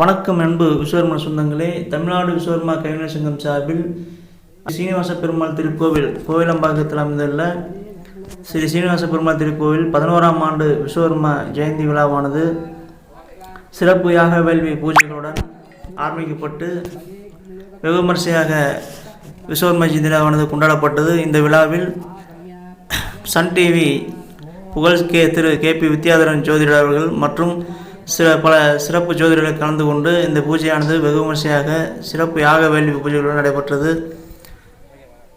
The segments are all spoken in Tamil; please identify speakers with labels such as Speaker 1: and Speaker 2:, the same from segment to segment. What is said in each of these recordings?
Speaker 1: வணக்கம் அன்பு விஸ்வகர்மா சொந்தங்களே தமிழ்நாடு விஸ்வர்மா கைவினை சங்கம் சார்பில் சீனிவாச பெருமாள் திருக்கோவில் கோவிலம்பாக்கத்தில் அமைந்துள்ள ஸ்ரீ சீனிவாச பெருமாள் திருக்கோவில் பதினோராம் ஆண்டு விஸ்வகர்மா ஜெயந்தி விழாவானது சிறப்பு யாக வேள்வி பூஜைகளுடன் ஆரம்பிக்கப்பட்டு வெகு விமரிசையாக விஸ்வகர்மா ஜெயந்தி விழாவானது கொண்டாடப்பட்டது. இந்த விழாவில் சன் டிவி புகழ் கே திரு கே பி வித்யாதரன் ஜோதிடர் அவர்கள் மற்றும் சில பல சிறப்பு ஜோதிடர்கள் கலந்து கொண்டு இந்த பூஜையானது வெகு விமர்சையாக சிறப்பு யாக வேள்வி பூஜைகளுடன் நடைபெற்றது.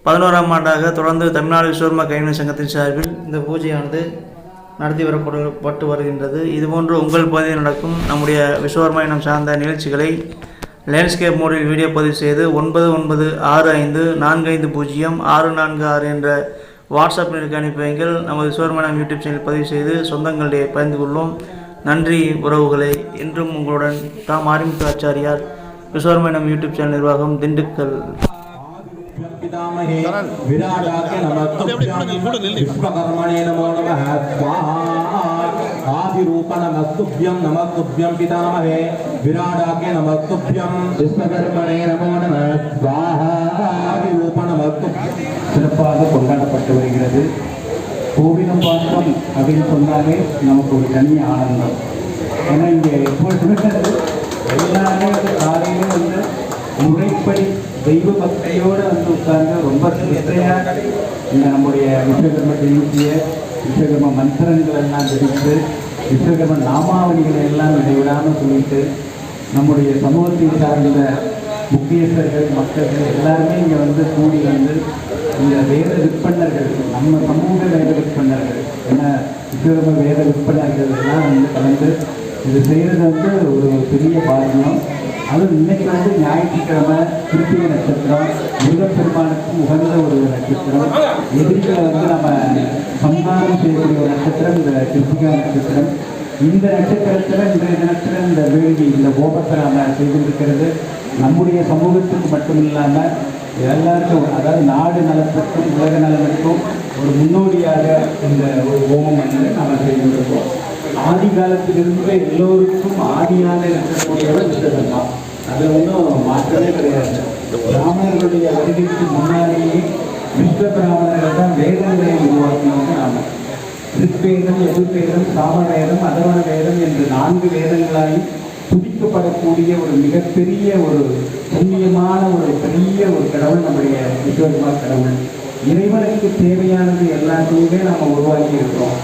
Speaker 1: பதினோராம் ஆண்டாக தொடர்ந்து தமிழ்நாடு விஸ்வர்மா கைவினை சங்கத்தின் சார்பில் இந்த பூஜையானது நடத்தி வரப்பட்டு வருகின்றது. இதுபோன்று உங்கள் பகுதியில் நடக்கும் நம்முடைய விஸ்வர்மா இனம் சார்ந்த நிகழ்ச்சிகளை லேண்ட்ஸ்கேப் மோடில் வீடியோ பதிவு செய்து ஒன்பது ஒன்பது ஆறு ஐந்து நான்கு ஐந்து பூஜ்ஜியம் ஆறு நான்கு ஆறு என்ற வாட்ஸ்அப் எண்ணுக்கு அனுப்பி வைங்கள். நமது விஸ்வர்மனம் யூடியூப் சேனல் பதிவு செய்து சொந்தங்களிடையே பகிர்ந்து கொள்வோம். நன்றி உறவுகளே இன்றும் உங்களுடன் தாம் ஆரிமுத்து ஆச்சாரியார் விஸ்வர்மனம் யூடியூப் சேனல் நிர்வாகம் திண்டுக்கல்
Speaker 2: पितामहे विराटाय नमः विश्वकर्मणे नमो नमः स्वाहा आदिरूप नमस्तुभ्यं नमस्तुभ्यं पितामहे विराटाय नमस्तुभ्यं विश्वकर्मणे नमो नमः स्वाहा आदिरूप नमस्तुभ्यं
Speaker 3: சிறப்பாக கொண்டாடப்பட்டு வருகிறது கோவிலம்பாக்கம் அப்படின்னு சொன்னாலே நமக்கு ஒரு தனி ஆனந்தம். ஏன்னா இங்கே எப்பொழுதுமே எல்லாமே வந்து காலையிலே வந்து முறைப்படி தெய்வ பக்தியோடு வந்து உட்கார்ந்து ரொம்ப சிரத்தையாக இந்த நம்முடைய விஸ்வகர்ம தெய்வத்திய விஸ்வகர்ம மந்திரங்கள் எல்லாம் தெரிவித்து விஸ்வகர்ம நாமாவளிகளை எல்லாம் இடைவிடாமல் சொல்லிட்டு நம்முடைய சமூகத்தை சார்ந்த முக்கியஸ்தர்கள் மக்கள் எல்லாருமே இங்கே வந்து கூடி வந்து இந்த வேத விற்பனர்கள் நம்ம சமூக ஏன்னா வேத விற்பனை எல்லாம் வந்து கலந்து இது செய்கிறது வந்து ஒரு பெரிய பாக்கியம் அதுவும் இன்னைக்கு வந்து ஞாயிற்றுக்கிழமை திருப்பிய நட்சத்திரம் முருகப்பெருமானுக்கு உகந்த ஒரு நட்சத்திரம். எதிரிகளை வந்து நம்ம சம்பாதம் செய்யக்கூடிய ஒரு நட்சத்திரம் இந்த கிருத்திகா நட்சத்திரம். இந்த நட்சத்திரத்தில் இன்றைய தினத்தில் இந்த வேள்வி இந்த கோபத்தை நாம் செய்திருக்கிறது நம்முடைய சமூகத்துக்கு மட்டும் இல்லாமல் எல்லாருக்கும் அதாவது நாடு நலத்திற்கும் உலக நலனுக்கும் ஒரு முன்னோடியாக இந்த ஒரு ஹோமம் வந்து நம்ம செய்திருக்கோம் ஆதி காலத்திலிருந்து எல்லோருக்கும் ஆதியாக இருக்கக்கூடியவர் விஸ்வகர்மா. அதில் ஒன்றும் மாற்றமே கிடையாது. பிராமணர்களுடைய வருகைக்கு முன்னாடியே விஸ்வ பிராமணர்கள் தான் வேதங்களை உருவாக்கினவங்க நாம. ரிக்வேதம் எதிர்வேதம் சாமவேதம் அதர்வண வேதம் என்று நான்கு வேதங்களாய் துடிக்கப்படக்கூடிய ஒரு மிகப்பெரிய ஒரு புண்ணியமான ஒரு பெரிய ஒரு கடவுள் நம்முடைய விஸ்வகுமார் கடவுள். இறைவனுக்கு தேவையானது எல்லாத்தையுமே நாம் உருவாக்கி இருக்கிறோம்.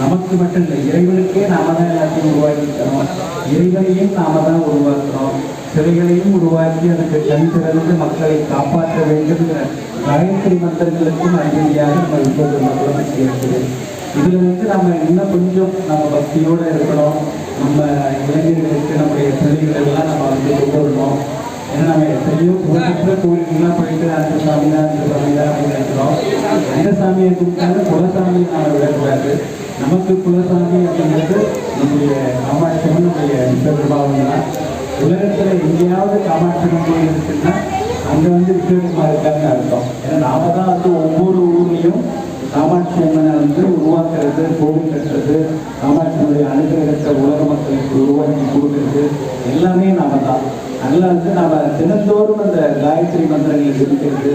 Speaker 3: நமக்கு மட்டும் இல்லை இறைவனுக்கே நாம தான் எல்லாத்தையும் உருவாக்கி இருக்கிறோம் இறைவனையும் நாம தான் உருவாக்குறோம். சிலைகளையும் உருவாக்கி அதுக்கு கண் திறந்து மக்களை காப்பாற்ற வேண்டும்ங்கிற காயத்ரி மந்திரங்களுக்கும் அறிகுறியாக நம்ம விஸ்வகர்மா சேர்க்கிறது இதுல வந்து நம்ம இன்னும் கொஞ்சம் நம்ம பக்தியோட இருக்கணும். நம்ம இளைஞர்களுக்கு நம்முடைய பிள்ளைகள் எல்லாம் நம்ம வந்து கொண்டு வரணும். ஏன்னா நம்ம எத்தனையோ புகழ்பெற்ற கோயிலுக்குலாம் போயிட்டு அந்த சாமி தான் அந்த சாமி தான் அப்படின்னு நினைக்கிறோம். எந்த சாமியை கூப்பிட்டாலும் குலசாமியை நாம விடக்கூடாது. நமக்கு குலசாமி அப்படிங்கிறது நம்முடைய காமாட்சியம்மன் நம்முடைய தான். உலகத்தில் எங்கேயாவது காமாட்சியம் கோயில் இருக்குன்னா அங்கே வந்து விஸ்வகர்மா இருக்காங்க அர்த்தம். ஏன்னா நாம தான் வந்து ஒவ்வொரு ஊர்லேயும் காமாட்சி அம்மனை வந்து உருவாக்குறது கோவில் காமாட்சியினுடைய அனுகிரகத்தை உலக மக்களுக்கு உருவாக்கி கொடுக்கறது எல்லாமே நாம தான். அதனால வந்து நாம் தினந்தோறும் அந்த காயத்ரி மந்திரங்களை இருக்கிறது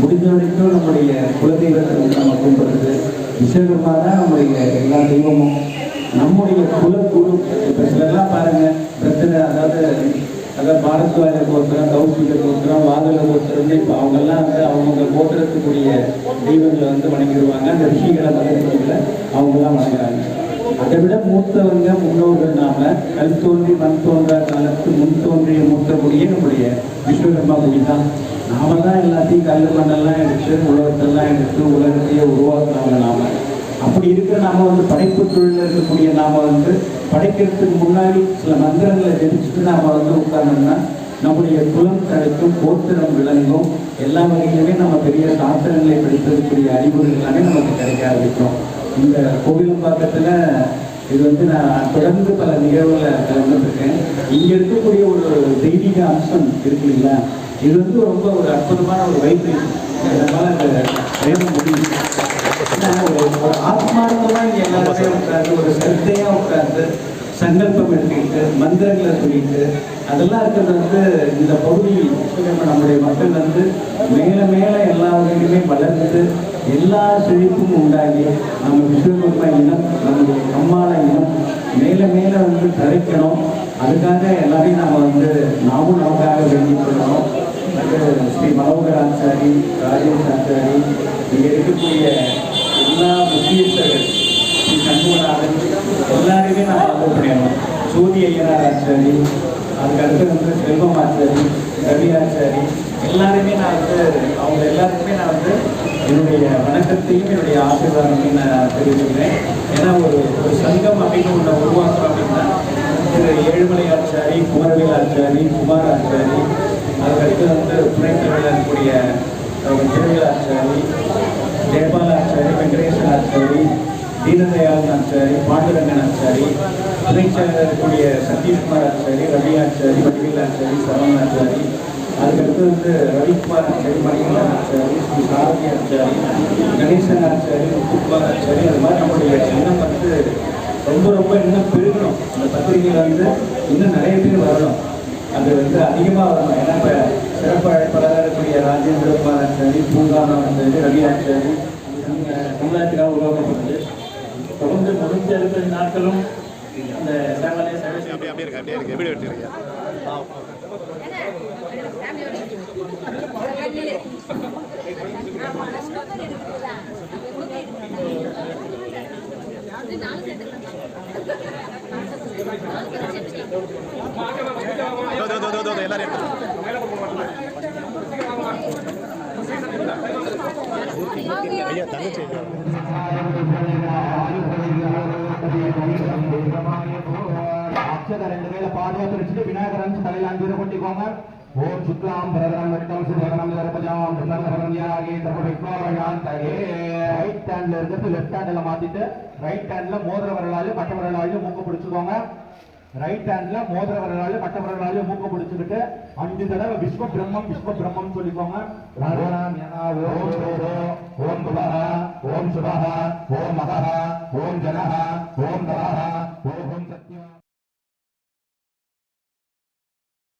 Speaker 3: முடிஞ்ச வரைக்கும் நம்முடைய குலதெய்வத்தை வந்து நம்ம கும்பிடுறது விஸ்வகர்மா தான் நம்முடைய எல்லா தெய்வமும் நம்முடைய குலக்குழு இப்போ சிலர்லாம் பாருங்கள் பிரச்சனை அதாவது அதாவது பாரத்வாஜ கோத்திரம் கௌசிக கோத்திரம் வாகல கோத்திரம் இப்போ அவங்கெல்லாம் வந்து அவங்கவுங்க கோத்திரத்துக்குரிய தெய்வங்களை வந்து வணங்கிடுவாங்க. அந்த ரிஷிகளை அவங்க அவங்கெல்லாம் வணங்குறாங்க. அதை விட மூத்தவங்க முன்னோர்கள் நாம கல் தோன்றி மண் தோன்றா காலத்து முன் தோன்றிய மூத்தக்கூடிய நம்முடைய விஸ்வகர்மா குடி தான். நாம தான் எல்லாத்தையும் கல் மண்ணெல்லாம் எடுத்து உலகத்தெல்லாம் எடுத்து உலகத்தையே உருவாக்குறாங்க நாம. அப்படி இருக்கிற நாம வந்து படைப்பு தொழிலில் இருக்கக்கூடிய நாம வந்து படைக்கிறதுக்கு முன்னாடி சில மந்திரங்களை ஜெபிச்சுட்டு நாம வந்து உட்கார்ந்தோம்னா நம்முடைய குலம் தடுக்கும் கோத்திரம் விளங்கும். எல்லா வகையிலுமே நம்ம பெரிய சாஸ்திரங்களை படித்ததுக்குரிய அறிவுகள் எல்லாமே நமக்கு கிடைக்க ஆரம்பிக்கும். இந்த கோவிலம்பாக்கத்தில் இது வந்து நான் தொடர்ந்து பல நிகழ்வுகளை கலந்துருக்கேன். இங்கே இருக்கக்கூடிய ஒரு தெய்வீக அம்சம் இருக்கு இல்லைங்களா? இது வந்து ரொம்ப ஒரு அற்புதமான ஒரு வைப்ரேஷன் அதனால அந்த வேதம் முடியும். ஏன்னா, ஒரு ஒரு ஆத்மார்த்தமா எல்லாருமே உட்கார்ந்து ஒரு சிரத்தையா உட்கார்ந்து சங்கல்பம் எடுத்துக்கிட்டு மந்திரங்களை சொல்லிட்டு அதெல்லாம் இருக்கிறது வந்து இந்த பகுதியில். நம்முடைய மக்கள் வந்து மேலே மேலே எல்லா வகையிலுமே வளர்ந்து எல்லா செழிப்பும் உண்டாகி நம்ம விஸ்வகர்மா இனம் நம்முடைய கம்மாள இனம் மேல மேல வந்து தழைக்கணும் அதுக்காக எல்லாரையும் நம்ம வந்து நாமும் நமக்காக வேண்டிக் கொள்ளணும். அது ஸ்ரீ மனோகர் ஆச்சாரி ராஜேஷ் ஆச்சாரி இங்கே இருக்கக்கூடிய எல்லா முக்கியஸ்தர்கள் ஸ்ரீ சண்முகநாதன் எல்லாருமே நம்ம ஃபாலோ பண்ணிடணும் சூரிய ஐயனார் ஆச்சாரி அதுக்கடுத்து வந்து செல்வம் ஆச்சாரி ரவி ஆச்சாரி எல்லாருமே நான் வந்து அவங்க எல்லாருக்குமே நான் வந்து என்னுடைய வணக்கத்தையும் என்னுடைய ஆசீர்வாதத்தையும் நான் தெரிவிக்கிறேன் ஏன்னா ஒரு ஒரு சங்கம் அப்படின்னு ஒன்று உருவாக்குறோம் அப்படின்னா திரு ஏழுமலை ஆச்சாரி குமரவேல் ஆச்சாரி குமார் ஆச்சாரி அதுக்கடுத்து வந்து துணைத்தலைவரில் இருக்கக்கூடிய அஹ், திருவேல் ஆச்சாரி ஜெயபால் ஆச்சாரி வெங்கடேசன் ஆச்சாரி தீனதயாளன் ஆச்சாரி பாண்டுரங்கன் ஆச்சாரி துணைச் இருக்கக்கூடிய சதீஷ்குமார் ஆச்சாரி ரவி ஆச்சாரி வடிவில் ஆச்சாரி சரவணன் ஆச்சாரி அதுக்கடுத்து வந்து ரவிக்குமார் ஆச்சாரி மணிகண்டன் ஆச்சாரி ஸ்ரீ சாரதி ஆச்சாரி கணேசன் ஆச்சாரி முத்துக்குமார் ஆச்சாரி அது மாதிரி நம்மளுடைய எண்ணம் வந்து ரொம்ப ரொம்ப இன்னும் பெருகணும். அந்த பத்திரிகையில் வந்து இன்னும் நிறைய பேர் வரணும். அது வந்து அதிகமாக வரணும். ஏன்னா இப்போ சிறப்பு அழைப்பாளராக இருக்கக்கூடிய ராஜேந்திர குமார் ஆச்சாரி பூங்கானா ஆச்சாரி ரவி ஆச்சாரி தமிழ்நாட்டுக்காக உருவாக்கப்பட்டது. தொடர்ந்து முடிஞ்ச இருக்கிற நாட்களும் இந்த சேவலை சேவை
Speaker 4: அப்படியே அப்படியே இருக்கு அப்படியே இருக்கு. எப்படி வெட்டிருக்கீங்க എല്ലാരെയും ஐயா தங்கச்சி
Speaker 2: அக்ஷதரன் வேலை பாதுகாத்து வச்சுட்டு விநாயகரன் தலையில் அஞ்சு கொட்டிக்கோங்க ஓம் சுக்லாம் பரதரம் வெட்டம் சுபகரம் நிரபஜாம் பிரதமரணியாகி தர்பவிக்னோரகாந்தகே ரைட் ஹேண்ட்ல இருந்து லெஃப்ட் ஹேண்ட்ல மாத்திட்டு ரைட் ஹேண்ட்ல மோதிர வரலாறு மட்ட வரலாறு மூக்கு பிடிச்சுக்கோங்க. ரைட் ஹேண்ட்ல மோதிர வரலாறு மட்ட வரலாறு மூக்கு பிடிச்சுக்கிட்டு அஞ்சு தடவை விஸ்வ பிரம்மம் விஸ்வ பிரம்மம் சொல்லிக்கோங்க ஓம் சுபஹா ஓம் சுபஹா ஓம் மகா ஓம் ஜனஹா ஓம் தவஹா ஓம்